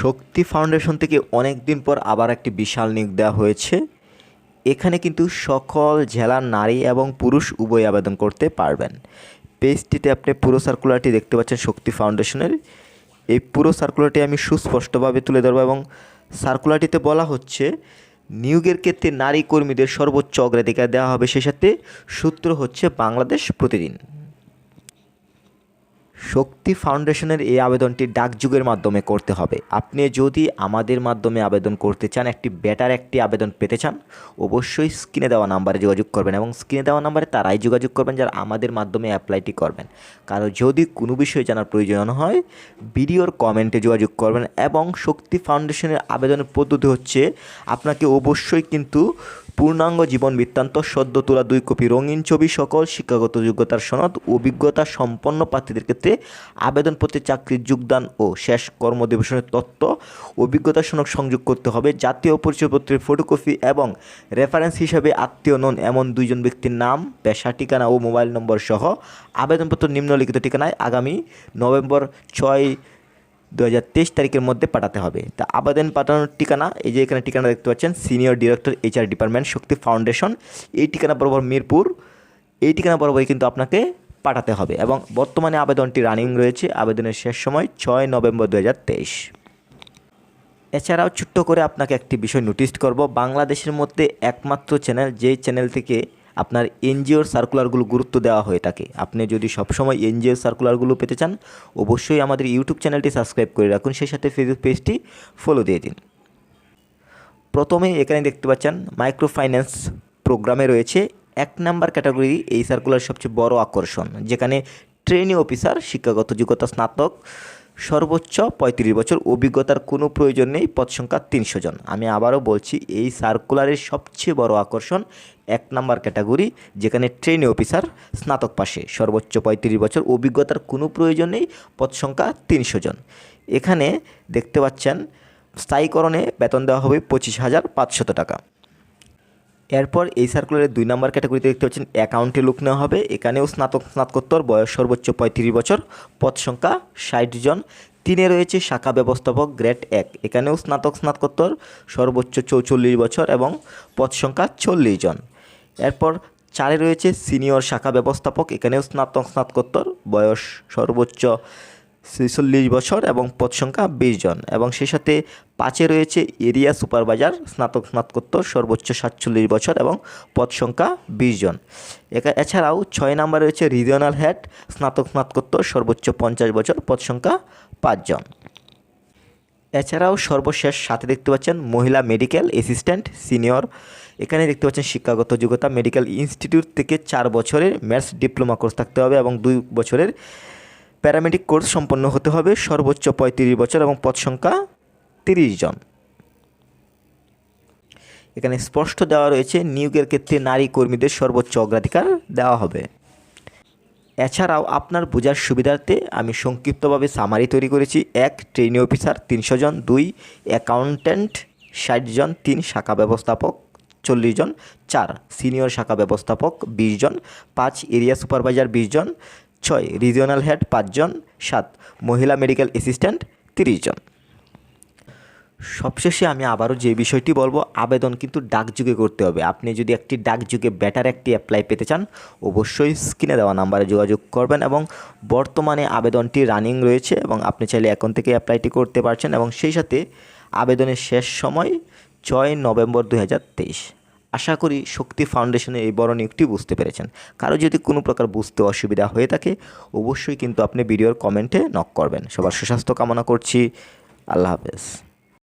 শক্তি foundation থেকে অনেক দিন পর আবার একটি বিশাল নিয়োগ দেওয়া হয়েছে। এখানে কিন্তু সকল জেলার নারী এবং পুরুষ উভয় আবেদন করতে পারবেন। পেজটিতে আপনি পুরো সার্কুলারটি দেখতে পাচ্ছেন শক্তি ফাউন্ডেশনের। এই পুরো সার্কুলারটি আমি সুস্পষ্টভাবে তুলে ধরবো এবং সার্কুলারটিতে বলা হচ্ছে, নিয়োগের ক্ষেত্রে নারী কর্মীদের সর্বোচ্চ অগ্রাধিকার দেওয়া হবে। সে সাথে সূত্র হচ্ছে বাংলাদেশ প্রতিদিন। শক্তি ফাউন্ডেশনের এই আবেদনটি ডাকযুগের মাধ্যমে করতে হবে। আপনি যদি আমাদের মাধ্যমে আবেদন করতে চান, একটি বেটার একটি আবেদন পেতে চান, অবশ্যই স্ক্রিনে দেওয়া নাম্বারে যোগাযোগ করবেন এবং স্ক্রিনে দেওয়া নাম্বারে তারাই যোগাযোগ করবেন যারা আমাদের মাধ্যমে অ্যাপ্লাইটি করবেন। কারণ যদি কোনো বিষয়ে জানার প্রয়োজন হয়, ভিডিওর কমেন্টে যোগাযোগ করবেন এবং শক্তি ফাউন্ডেশনের আবেদনের পদ্ধতি হচ্ছে, আপনাকে অবশ্যই কিন্তু পূর্ণাঙ্গ জীবন বৃত্তান্ত, সদ্য তোলা দুই কপি রঙিন ছবি সকল শিক্ষাগত যোগ্যতার সনদ অভিজ্ঞতা সম্পন্ন প্রার্থীদের ক্ষেত্রে আবেদনপত্রে চাকরির যোগদান ও শেষ কর্মদিবসনের তথ্য, অভিজ্ঞতা সনদ সংযোগ করতে হবে। জাতীয় পরিচয়পত্রের ফটোকপি এবং রেফারেন্স হিসাবে আত্মীয় নন এমন দুইজন ব্যক্তির নাম, পেশা, ঠিকানা ও মোবাইল নম্বর সহ আবেদনপত্র নিম্নলিখিত ঠিকানায় আগামী নভেম্বর ছয় দু হাজার তেইশ তারিখের মধ্যে পাঠাতে হবে। তা আবেদন পাঠানোর ঠিকানা, এই যে এখানে ঠিকানা দেখতে পাচ্ছেন, senior director HR department Shakti foundation. এই ঠিকানা বরাবর মিরপুর। এই ঠিকানা বরাবরই কিন্তু আপনাকে পাঠাতে হবে এবং বর্তমানে আবেদনটি রানিং রয়েছে, আবেদনের শেষ সময় ছয় নভেম্বর দু হাজার তেইশ। এছাড়াও ছোট্ট করে আপনাকে একটি বিষয় নোটিস করব, বাংলাদেশের মধ্যে একমাত্র চ্যানেল, যেই চ্যানেল থেকে আপনার এনজিওর সার্কুলারগুলো গুরুত্ব দেওয়া হয়ে থাকে। আপনি যদি সবসময় এনজিওর সার্কুলারগুলো পেতে চান, অবশ্যই আমাদের ইউটিউব চ্যানেলটি সাবস্ক্রাইব করে রাখুন। সেই সাথে ফেসবুক পেজটি ফলো দিয়ে দিন। প্রথমে এখানে দেখতে পাচ্ছেন মাইক্রো ফাইন্যান্স প্রোগ্রামে রয়েছে এক নাম্বার ক্যাটাগরি এই সার্কুলার সবচেয়ে বড় আকর্ষণ, যেখানে ট্রেনি অফিসার শিক্ষাগত যোগ্যতা স্নাতক সর্বোচ্চ পঁয়ত্রিশ বছর অভিজ্ঞতার কোনো প্রয়োজন নেই, পদ সংখ্যা তিনশো জন। আমি আবারও বলছি, এই সার্কুলারের সবচেয়ে বড় আকর্ষণ এক নাম্বার ক্যাটাগরি, যেখানে ট্রেনি অফিসার স্নাতক পাশে। সর্বোচ্চ পঁয়ত্রিশ বছর অভিজ্ঞতার কোনো প্রয়োজন নেই, পদ সংখ্যা তিনশো জন। এখানে দেখতে পাচ্ছেন, স্থায়ীকরণে বেতন দেওয়া হবে পঁচিশ হাজার পাঁচশত টাকা। এরপর এই সার্কুলারের দুই নম্বর ক্যাটাগরিতে দেখতে পাচ্ছেন অ্যাকাউন্টে লোক নেওয়া হবে। এখানেও স্নাতক স্নাতকোত্তর বয়স সর্বোচ্চ পঁয়ত্রিশ বছর, পদ সংখ্যা ষাট জন। তিনে রয়েছে শাখা ব্যবস্থাপক গ্রেড এক। এখানেও স্নাতক স্নাতকোত্তর সর্বোচ্চ চৌচল্লিশ বছর এবং পদ সংখ্যা চল্লিশ জন। এরপর চারে রয়েছে সিনিয়র শাখা ব্যবস্থাপক। এখানেও স্নাতক স্নাতকোত্তর বয়স সর্বোচ্চ ছেচল্লিশ বছর এবং পদ সংখ্যা বিশ জন। এবং সেই সাথে পাঁচে রয়েছে এরিয়া সুপারভাইজার স্নাতক, স্নাতকোত্তর, সর্বোচ্চ সাতচল্লিশ বছর এবং পদ সংখ্যা বিশ জন। এছাড়াও ছয় নাম্বার রয়েছে রিজিওনাল হেড, স্নাতক, স্নাতকোত্তর, সর্বোচ্চ পঞ্চাশ বছর, পদ সংখ্যা পাঁচজন এছাড়াও সর্বশেষ সাথে দেখতে পাচ্ছেন মহিলা মেডিকেল অ্যাসিস্ট্যান্ট সিনিয়র। এখানে দেখতে পাচ্ছেন শিক্ষাগত যোগ্যতা, মেডিকেল ইনস্টিটিউট থেকে চার বছরের ম্যাথস ডিপ্লোমা কোর্স থাকতে হবে এবং দুই বছরের প্যারামেডিক কোর্স সম্পন্ন হতে হবে। সর্বোচ্চ পঁয়ত্রিশ বছর এবং পদ সংখ্যা তিরিশ জন। এখানে স্পষ্ট দেওয়া রয়েছে, নিয়োগের ক্ষেত্রে নারী কর্মীদের সর্বোচ্চ অগ্রাধিকার দেওয়া হবে। এছাড়াও আপনার বোঝার সুবিধার্থে আমি সংক্ষিপ্তভাবে সামারি তৈরি করেছি। এক ট্রেনি অফিসার তিনশো জন। দুই অ্যাকাউন্ট্যান্ট ষাট জন। তিন, শাখা ব্যবস্থাপক চল্লিশ জন। চার সিনিয়র শাখা ব্যবস্থাপক বিশ জন। পাঁচ এরিয়া সুপারভাইজার বিশ জন। ছয় রিজিওনাল হেড পাঁচজন সাত, মহিলা মেডিকেল অ্যাসিস্ট্যান্ট তিরিশ জন। সবশেষে আমি আবারও যে বিষয়টি বলব, আবেদন কিন্তু ডাকযুগে করতে হবে। আপনি যদি একটি ডাকযুগে ব্যাটার একটি অ্যাপ্লাই পেতে চান, অবশ্যই স্ক্রিনে দেওয়া নাম্বারে যোগাযোগ করবেন এবং বর্তমানে আবেদনটি রানিং রয়েছে এবং আপনি চাইলে এখন থেকে অ্যাপ্লাইটি করতে পারছেন এবং সেই সাথে আবেদনের শেষ সময় ছয় নভেম্বর দুই হাজার তেইশ। আশা করি শক্তি ফাউন্ডেশনের এই বড় নিয়োগটি বুঝতে পেরেছেন। কারও যদি কোনো প্রকার বুঝতে অসুবিধা হয়ে থাকে, অবশ্যই কিন্তু আপনি ভিডিওর কমেন্টে নক করবেন। সবার সুস্বাস্থ্য কামনা করছি। আল্লাহ হাফেজ।